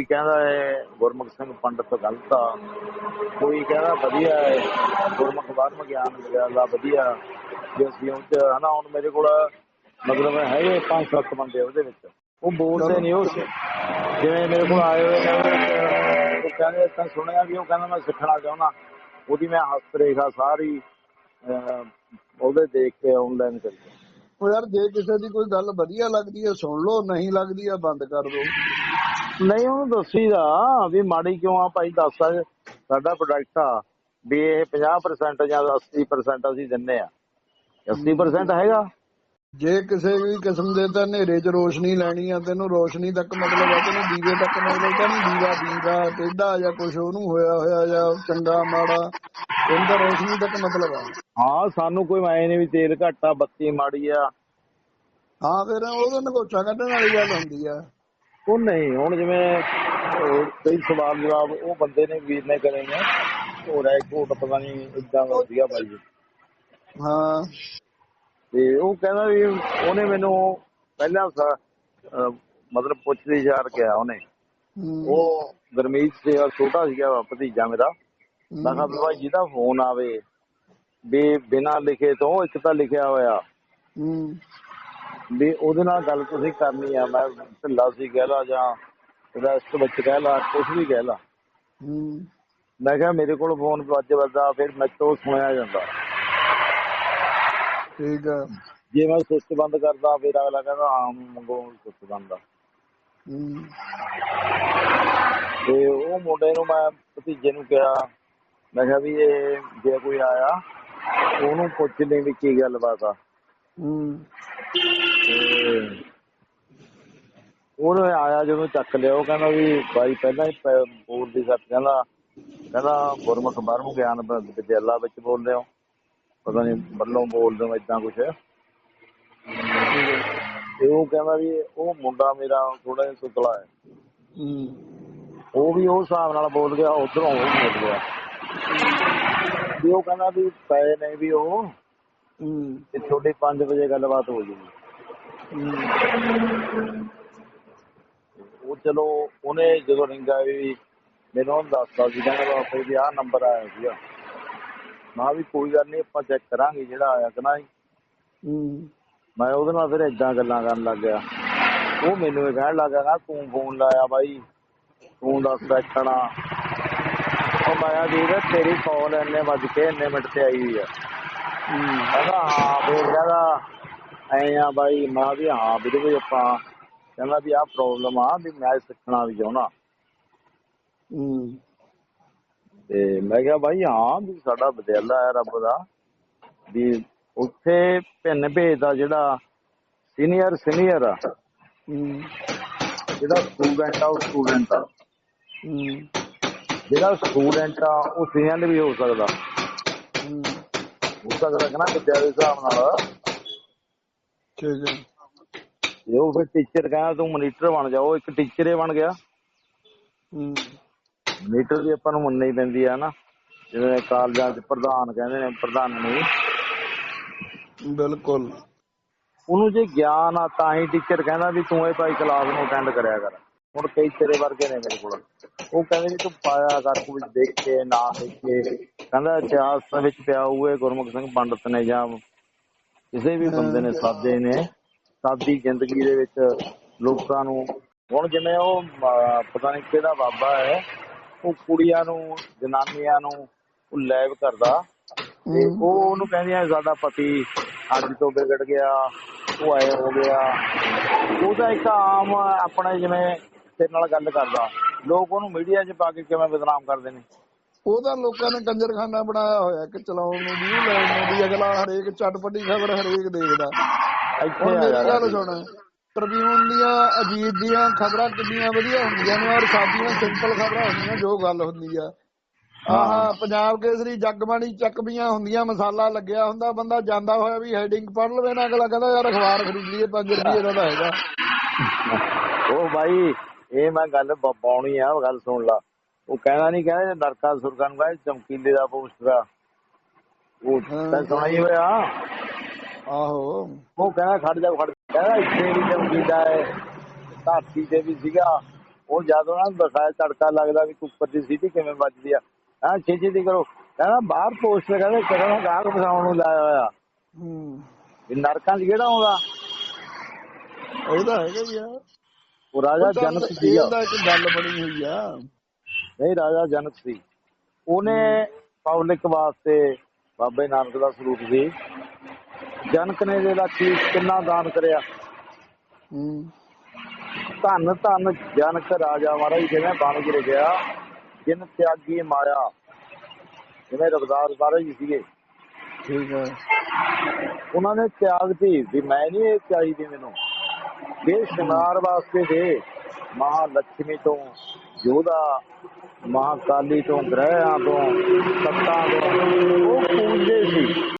ਕੋਈ ਕਹਿੰਦਾ ਹੈ ਗੁਰਮੁਖ ਸਿੰਘ ਪੰਡਤ ਗਲਤ ਆ ਕੋਈ ਕਹਿੰਦਾ ਵਧੀਆ ਹੈ ਗੁਰਮੁਖ ਬਾਰਮ ਗਿਆਨ ਵਿਦਿਆਲਾ ਵਧੀਆ। ਜੇ ਅਸੀਂ ਉਹ 'ਚ ਹਨਾ ਹੁਣ ਮੇਰੇ ਕੋਲ ਮਤਲਬ ਹੈਗੇ ਪੰਜ ਸੱਤ ਬੰਦੇ ਉਹਦੇ ਵਿੱਚ। ਉਹ ਬੋਲਦੇ ਨਹੀਂ ਉਹ ਜਿਵੇਂ ਮੇਰੇ ਕੋਲ ਆਏ ਹੋਏ ਨੇ ਉਹ ਕਹਿੰਦੇ ਤਾਂ ਸੁਣਿਆ ਵੀ ਉਹ ਕਹਿੰਦਾ ਮੈਂ ਸਿੱਖਣਾ ਚਾਹੁੰਦਾ। ਉਹਦੀ ਮੈਂ ਹਸਤ ਰੇਖਾ ਸਾਰੀ ਅਹ, ਉਹਦੇ ਦੇਖ ਕੇ ਆਨਲਾਈਨ ਕਰੀ ਉਹ ਯਾਰ, ਜੇ ਕਿਸੇ ਦੀ ਕੋਈ ਗੱਲ ਵਧੀਆ ਲੱਗਦੀ ਹੈ, ਸੁਣ ਲਓ, ਨਹੀਂ ਲੱਗਦੀ ਹੈ, ਬੰਦ ਕਰ ਦਿਓ। ਨਹੀਂ, ਉਹਨੂੰ ਦੱਸੀਦਾ ਵੀ ਮਾੜੀ ਕਿਉਂ ਆ ਭਾਈ, ਦੱਸ ਆ ਸਾਡਾ ਪ੍ਰੋਡਕਟ ਆ, ਵੀ ਇਹ 50% ਜਾਂ 80% ਅਸੀਂ ਦਿੰਨੇ ਆ। 80% ਹੈਗਾ। ਜੇ ਕਿਸੇ ਵੀ ਕਿਸਮ ਦੇ ਤਾਂ ਹਨੇਰੇ 'ਚ ਰੋਸ਼ਨੀ ਲੈਣੀ ਆ ਤੈਨੂੰ ਰੋਸ਼ਨੀ ਤੱਕ ਮਤਲਬ ਹੈ ਤੈਨੂੰ ਦੀਵੇ ਤੱਕ ਮਤਲਬ ਤਾਂ ਨਹੀਂ ਦੀਵਾ ਦੀਵਾ ਟੇਢਾ ਜਾਂ ਕੁਝ ਉਹਨੂੰ ਹੋਇਆ ਹੋਇਆ ਜਾਂ ਚੰਗਾ ਮਾੜਾ ਤੈਨੂੰ ਤਾਂ ਰੋਸ਼ਨੀ ਤੱਕ ਮਤਲਬ ਆ। ਹਾਂ ਸਾਨੂੰ ਕੋਈ ਐ ਨਹੀਂ ਵੀ ਤੇਲ ਘੱਟ ਆ ਬੱਤੀ ਮਾੜੀ ਆ। ਹਾਂ ਫਿਰ ਉਹਦੇ ਨਗੋਚਾ ਕੱਢਣ ਵਾਲੀ ਗੱਲ ਹੁੰਦੀ ਆ। ਉਹ ਨਹੀਂ ਹੁਣ ਜਿਵੇਂ ਕਈ ਸਵਾਲ ਜਵਾਬ ਉਹ ਬੰਦੇ ਨੇ ਵੀਰ ਨੇ ਕਰੇ ਨੇ ਉਹ ਰਹਿ ਕੋਟ ਪਤਾ ਨਹੀਂ ਇਦਾਂ ਸੀਗਾ ਬਾਈ। ਹਾਂ। ਤੇ ਉਹ ਕਹਿੰਦਾ ਵੀ ਉਹਨੇ ਮੈਨੂੰ ਪਹਿਲਾਂ ਮਤਲਬ ਪੁੱਛਦੀ ਯਾਰ ਕਿਹਾ ਉਹਨੇ। ਉਹ ਗਰਮੀਤ ਸੀ ਛੋਟਾ ਸੀਗਾ ਭਤੀਜਾ ਮੇਰਾ। ਮੈਂ ਕਿਹਾ ਭਾਈ ਜਿਹਦਾ ਫੋਨ ਆਵੇ ਵੀ ਬਿਨਾਂ ਲਿਖੇ ਤੋਂ ਇੱਕ ਤਾਂ ਲਿਖਿਆ ਹੋਇਆ। ਵੀ ਉਹਦੇ ਨਾਲ ਗੱਲ ਤੁਸੀਂ ਕਰਨੀ ਆ ਮੈਂ ਢਿੱਲਾ ਸੀ ਕਹਿ ਲਾ ਜਾਂ ਰੈਸਟ ਵਿੱਚ ਕਹਿ ਲਾ ਕੁਝ ਵੀ ਕਹਿ ਲਾ। ਮੈਂ ਕਿਹਾ ਮੇਰੇ ਕੋਲ ਫੋਨ ਵੱਜ ਵੱਜਦਾ ਫਿਰ ਮੇਰੇ ਤੋਂ ਸੁਣਿਆ ਜਾਂਦਾ। ਠੀਕ ਆ। ਜੇ ਮੈਂ ਸੁੱਚ ਬੰਦ ਕਰਦਾ ਫਿਰ ਅਗਲਾ ਕਹਿੰਦਾ ਹਾਂ ਮੰਗੋ ਸੁੱਚ ਬੰਦ ਤੇ ਉਹ ਮੁੰਡੇ ਨੂੰ ਮੈਂ ਭਤੀਜੇ ਨੂੰ ਕਿਹਾ ਮੈਂ ਕਿਹਾ ਵੀ ਇਹ ਜੇ ਕੋਈ ਆਇਆ ਉਹਨੂੰ ਪੁੱਛ ਲਈ ਵੀ ਕੀ ਗੱਲਬਾਤ ਆ। ਹੂੰ। ਤੇ ਉਹਨੇ ਆਇਆ ਜਦੋਂ ਚੱਕ ਲਿਆ ਉਹ ਕਹਿੰਦਾ ਵੀ ਬਾਈ ਪਹਿਲਾਂ ਹੀ ਪ- ਬੋਲਦੀ ਸੱਤ ਕਹਿੰਦਾ ਕਹਿੰਦਾ ਗੁਰਮੁਖ ਬਾਰਮ ਗਿਆਨ ਵਿਦਿਆਲਾ ਵਿੱਚ ਬੋਲਦੇ ਹੋ ਪਤਾ ਨਹੀਂ ਬੱਲੋਂ ਬੋਲਦੇ ਹੋ ਇਦਾਂ ਕੁਛ। ਤੇ ਉਹ ਕਹਿੰਦਾ ਵੀ ਉਹ ਮੁੰਡਾ ਮੇਰਾ ਥੋੜਾ ਜਿਹਾ ਸੁਤਲਾ ਹੈ। ਉਹ ਵੀ ਉਹ ਹਿਸਾਬ ਨਾਲ ਬੋਲ ਗਿਆ ਉਧਰੋਂ ਉਹ ਬੋਲ ਗਿਆ। ਵੀ ਉਹ ਕਹਿੰਦਾ ਵੀ ਪਏ ਨੇ ਵੀ ਉਹ। ਤੇ ਤੁਹਾਡੀ 5 ਵਜੇ ਗੱਲਬਾਤ ਹੋ ਜੂਗੀ। ਉਹ ਚਲੋ ਉਹਨੇ ਜਦੋਂ ਰਿੰਗ ਵੀ ਮੈਨੂੰ ਦੱਸਤਾ ਸੀ ਕਹਿੰਦਾ ਬਾਪੇ ਵੀ ਆਹ ਨੰਬਰ ਆਇਆ ਸੀਗਾ। ਮੈਂ ਵੀ ਕੋਈ ਗੱਲ ਨਹੀਂ ਆਪਾਂ ਚੈੱਕ ਕਰਾਂਗੇ ਜਿਹੜਾ ਆਇਆ ਕਿ ਨਹੀਂ ਹੂੰ। ਮੈਂ ਉਹਦੇ ਨਾਲ ਫਿਰ ਏਦਾਂ ਗੱਲਾਂ ਕਰਨ ਲੱਗ ਗਿਆ। ਉਹ ਮੈਨੂੰ ਇਹ ਕਹਿਣ ਲੱਗ ਨਾ ਤੂੰ ਫੋਨ ਲਾਇਆ ਬਾਈ ਤੂੰ ਦੱਸ ਬੈਠਣਾ। ਉਹ ਮੈਂ ਕਿਹਾ ਵੀਰ ਤੇਰੀ ਕਾਲ ਇੰਨੇ ਵੱਜ ਕੇ ਇੰਨੇ ਮਿੰਟ ਤੇ ਆਈ ਹੋਈ ਆ। ਹੂੰ। ਕਹਿੰਦਾ ਹਾਂ ਫਿਰ ਕਹਿੰਦਾ ਐ ਆ ਬਾਈ ਮੈਂ ਵੀ ਹਾਂ ਵੀਰੇ ਵੀ ਆਪਾਂ ਕਹਿੰਦਾ ਵੀ ਆਹ ਪ੍ਰੋਬਲਮ ਆ ਵੀ ਮੈਂ ਸਿੱਖਣਾ ਵੀ ਚਾਹੁੰਦਾ। ਹੂੰ। ਤੇ ਮੈਂ ਕਿਹਾ ਬਾਈ ਹਾਂ ਵੀ ਸਾਡਾ ਵਿਦਿਆਲਾ ਹੈ ਰੱਬ ਦਾ। ਵੀ ਉੱਥੇ ਭਿੰਨ ਭੇਦ ਦਾ ਜਿਹੜਾ ਸੀਨੀਅਰ ਸੀਨੀਅਰ ਆ। ਜਿਹੜਾ ਸਟੂਡੈਂਟ ਆ ਉਹ ਸਟੂਡੈਂਟ ਆ। ਜਿਹੜਾ ਸਟੂਡੈਂਟ ਆ ਉਹ ਸੀਨੀਅਰ ਵੀ ਹੋ ਸਕਦਾ। ਹੂੰ। ਹੋ ਸਕਦਾ ਕਿ ਨਾ ਵਿਦਿਆ ਦੇ ਹਿਸਾਬ ਨਾਲ। ਠੀਕ ਹੈ। ਜੇ ਉਹ ਫਿਰ ਟੀਚਰ ਕਹਿੰਦਾ ਤੂੰ ਮੋਨੀਟਰ ਬਣ ਜਾ ਉਹ ਇੱਕ ਟੀਚਰ ਹੀ ਬਣ ਗਿਆ। ਹੂੰ। ਮੀਟਰ ਦੀ ਆਪਾਂ ਨੂੰ ਮੰਨਣੀ ਪੈਂਦੀ ਆ ਨਾ ਜਿਵੇਂ ਕਾਲਜਾਂ 'ਚ ਪ੍ਰਧਾਨ ਕਹਿੰਦੇ ਨੇ ਪ੍ਰਧਾਨ ਨੂੰ ਬਿਲਕੁਲ। ਉਹਨੂੰ ਜੇ ਗਿਆਨ ਆ ਤਾਂ ਹੀ ਟੀਚਰ ਕਹਿੰਦਾ ਵੀ ਤੂੰ ਇਹ ਭਾਈ ਕਲਾਸ ਨੂੰ ਅਟੈਂਡ ਕਰਿਆ ਕਰ। ਹੁਣ ਕਈ ਤੇਰੇ ਵਰਗੇ ਨੇ ਮੇਰੇ ਕੋਲ। ਉਹ ਕਹਿੰਦੇ ਵੀ ਤੂੰ ਪਾਇਆ ਕਰ ਕੁਝ ਦੇਖ ਕੇ ਨਾ ਦੇਖ। ਕੇ ਕਹਿੰਦਾ ਇਤਿਹਾਸ ਵਿੱਚ ਪਿਆ ਹੋਏ ਗੁਰਮੁਖ ਸਿੰਘ ਪੰਡਤ ਨੇ ਜਾਂ ਕਿਸੇ ਵੀ ਬੰਦੇ ਨੇ ਸਾਦੇ ਨੇ। ਸਾਦੀ ਜ਼ਿੰਦਗੀ ਦੇ ਵਿੱਚ ਲੋਕਾਂ ਨੂੰ ਹੁਣ ਜਿਵੇਂ ਉਹ ਪਤਾ ਨਹੀਂ ਕਿਹੜਾ ਬਾਬਾ ਹੈ। ਉਹ ਕੁੜੀਆਂ ਨੂੰ ਜਨਾਨੀਆਂ ਨੂੰ ਉਹ ਲੈਬ ਕਰਦਾ ਤੇ ਉਹ ਉਹਨੂੰ ਕਹਿੰਦੀਆਂ ਸਾਡਾ ਪਤੀ ਅੱਜ ਤੋਂ ਵਿਗੜ ਗਿਆ ਉਹ ਆਏ ਹੋ ਗਿਆ। ਉਹ ਤਾਂ ਇੱਕ ਆਮ ਆਪਣੇ ਜਿਵੇਂ ਤੇਰੇ ਨਾਲ ਗੱਲ ਕਰਦਾ। ਲੋਕ ਉਹਨੂੰ ਮੀਡੀਆ 'ਚ ਪਾ ਕੇ ਕਿਵੇਂ ਬਦਨਾਮ ਕਰਦੇ ਨੇ। ਉਹਦਾ ਲੋਕਾਂ ਨੇ ਕੰਜਰਖਾਨਾ ਬਣਾਇਆ ਹੋਇਆ ਕਿ ਚਲਾਉਣ ਨੂੰ ਵੀ ਲੈਣ ਨੂੰ ਵੀ ਅਗਲਾ ਹਰੇਕ ਚਟਪਟੀ ਖਬਰ ਹਰੇਕ ਦੇਖਦਾ। ਇੱਥੇ ਆ ਗੱਲ ਸੁਣ ਟ੍ਰਿਬਿਊਨ ਦੀਆਂ ਅਜੀਤ ਦੀਆਂ ਖਬਰਾਂ ਕਿੰਨੀਆਂ ਵਧੀਆ ਹੁੰਦੀਆਂ ਨੇ ਔਰ ਸਾਡੀਆਂ ਸਿੰਪਲ ਖਬਰਾਂ ਹੁੰਦੀਆਂ ਜੋ ਗੱਲ ਹੁੰਦੀ ਆ। ਆਹ ਪੰਜਾਬ ਕੇਸਰੀ ਜਗਬਾਣੀ ਚੱਕਵੀਆਂ ਹੁੰਦੀਆਂ ਮਸਾਲਾ ਲੱਗਿਆ ਹੁੰਦਾ ਬੰਦਾ ਜਾਂਦਾ ਹੋਇਆ ਵੀ ਹੈਡਿੰਗ ਪੜ੍ਹ ਲਵੇ ਨਾ ਅਗਲਾ ਕਹਿੰਦਾ ਯਾਰ ਅਖਬਾਰ ਖਰੀਦ ਲਈਏ 5 ਰੁਪਏ ਦਾ ਹੈਗਾ। ਉਹ ਬਾਈ ਇਹ ਮੈਂ ਗੱਲ ਪਾਉਣੀ ਆ ਗੱਲ ਸੁਣ ਲਾ। ਉਹ ਕਹਿੰਦਾ ਨਹੀਂ ਕਹਿੰਦਾ ਨਰਕਾ ਸੁਰਕਾਂ ਨੂੰ ਕਹਿੰਦਾ ਚਮਕੀਲੇ ਦਾ ਪੋਸਟਰ ਉਹ ਤਾਂ ਸੁਣਾ ਹੀ ਹੋਇਆ। ਆਹੋ। ਉਹ ਕਹਿੰਦਾ ਖੜ ਜਾ ਖੜ। ਕਹਿੰਦਾ ਇੱਥੇ ਵੀ ਚਮਕੀਲਾ ਹੈ ਧਰਤੀ ਤੇ ਵੀ ਸੀਗਾ। ਉਹ ਜਦ ਨੂੰ ਦਿਖਾਇਆ ਤੜਕਾ ਲੱਗਦਾ ਵੀ ਕੁੱਕਰ ਦੀ ਸੀਟੀ ਕਿਵੇਂ ਵੱਜਦੀ ਆ। ਹਾਂ ਛੇਤੀ ਦੀ ਕਰੋ। ਕਹਿੰਦਾ ਬਾਹਰ ਪੋਸਟ ਤੇ ਕਹਿੰਦੇ ਕਿਹੜਾ ਗਾਹਕ ਫਸਾਉਣ ਨੂੰ ਲਾਇਆ ਹੋਇਆ। ਹੂੰ। ਵੀ ਨਰਕਾਂ 'ਚ ਕਿਹੜਾ ਆਉਂਦਾ? ਇਹ ਤਾਂ ਹੈਗਾ ਹੀ ਆ। ਉਹ ਰਾਜਾ ਜਨਕ ਸੀਗਾ। ਇਹ ਤਾਂ ਇੱਕ ਗੱਲ ਬਣੀ ਹੋਈ ਆ। ਨਹੀਂ ਰਾਜਾ ਜਨਕ ਸੀ। ਉਹਨੇ ਪਬਲਿਕ ਵਾਸਤੇ ਬਾਬੇ ਨਾਨਕ ਦਾ ਸਰੂਪ ਸੀ। ਜਨਕ ਨੇ ਜਿਹੜਾ ਕੀ ਕਿੰਨਾ ਦਾਨ ਕਰਿਆ? ਹੂੰ। ਧੰਨ ਧੰਨ ਜਨਕ ਰਾਜਾ ਮਹਾਰਾਜ ਜਿਵੇਂ ਬਣ ਕੇ ਗਿਆ ਜਿਨ ਤਿਆਗੀ ਮਾਇਆ। ਜਿਵੇਂ ਰਬਦਾਰ ਮਹਾਰਾਜ ਜੀ ਸੀਗੇ। ਠੀਕ ਹੈ ਉਹਨਾਂ ਨੇ ਤਿਆਗ ਤੀ ਵੀ ਮੈਂ ਨਹੀਂ ਇਹ ਚਾਹੀਦੀ ਮੈਨੂੰ। ਇਹ ਸ਼ਿੰਗਾਰ ਵਾਸਤੇ ਦੇ ਮਹਾਲక్ష్ਮੀ ਤੋਂ ਯੋਧਾ ਮਹਾਕਾਲੀ ਤੋਂ ਗ੍ਰਹਿਆਂ ਤੋਂ ਸੱਤਾਂ ਤੋਂ ਉਹ ਪੂਜਦੇ ਸੀ।